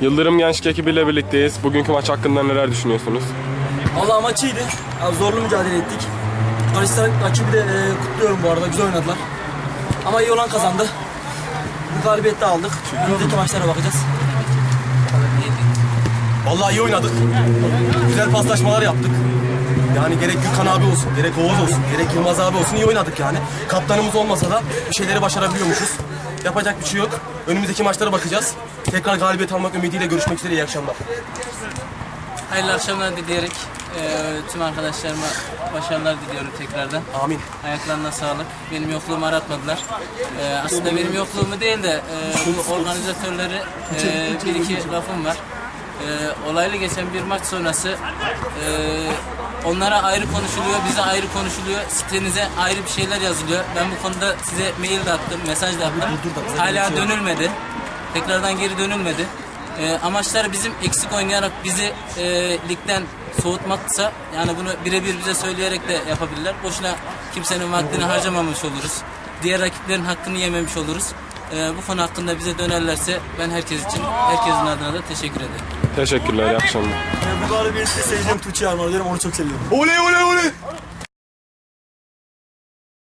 Yıldırım Gençlik ekibiyle birlikteyiz. Bugünkü maç hakkında neler düşünüyorsunuz? Vallahi maç iyiydi. Ya zorlu mücadele ettik. Manistan rakibi de e, kutluyorum bu arada. Güzel oynadılar. Ama iyi olan kazandı. Bu galibiyeti de aldık. Önümüzdeki maçlara bakacağız. Vallahi iyi oynadık. Güzel paslaşmalar yaptık. Yani gerek Gürkan abi olsun, gerek Oğuz olsun, gerek Yılmaz abi olsun iyi oynadık yani. Kaptanımız olmasa da bir şeyleri başarabiliyormuşuz. Yapacak bir şey yok. Önümüzdeki maçlara bakacağız. Tekrar galibiyet almak ümidiyle görüşmek üzere. iyi akşamlar. Hayırlı akşamlar dileyerek eee, tüm arkadaşlarıma başarılar diliyorum tekrardan. Amin. Ayaklarına sağlık. Benim yokluğumu aratmadılar. Eee, aslında benim yokluğumu değil de bu organizatörleri eee, bir iki lafım var. Eee, olaylı geçen bir maç sonrası eee, onlara ayrı konuşuluyor, bize ayrı konuşuluyor, sitenize ayrı bir şeyler yazılıyor. Ben bu konuda size mail de attım, mesaj da attım. Hala dönülmedi. Tekrardan geri dönülmedi. Ee, amaçları bizim eksik oynayarak bizi e, ligden soğutmaksa yani bunu birebir bize söyleyerek de yapabilirler. Boşuna kimsenin vaktini harcamamış oluruz. Diğer rakiplerin hakkını yememiş oluruz. Ee, bu konu hakkında bize dönerlerse ben herkes için, herkesin adına da teşekkür ederim. Teşekkürler, iyi akşamlar. bu galibiyeti sevdiğim Tuğçe Armağan diyorum. Onu çok seviyorum. Oley oley oley!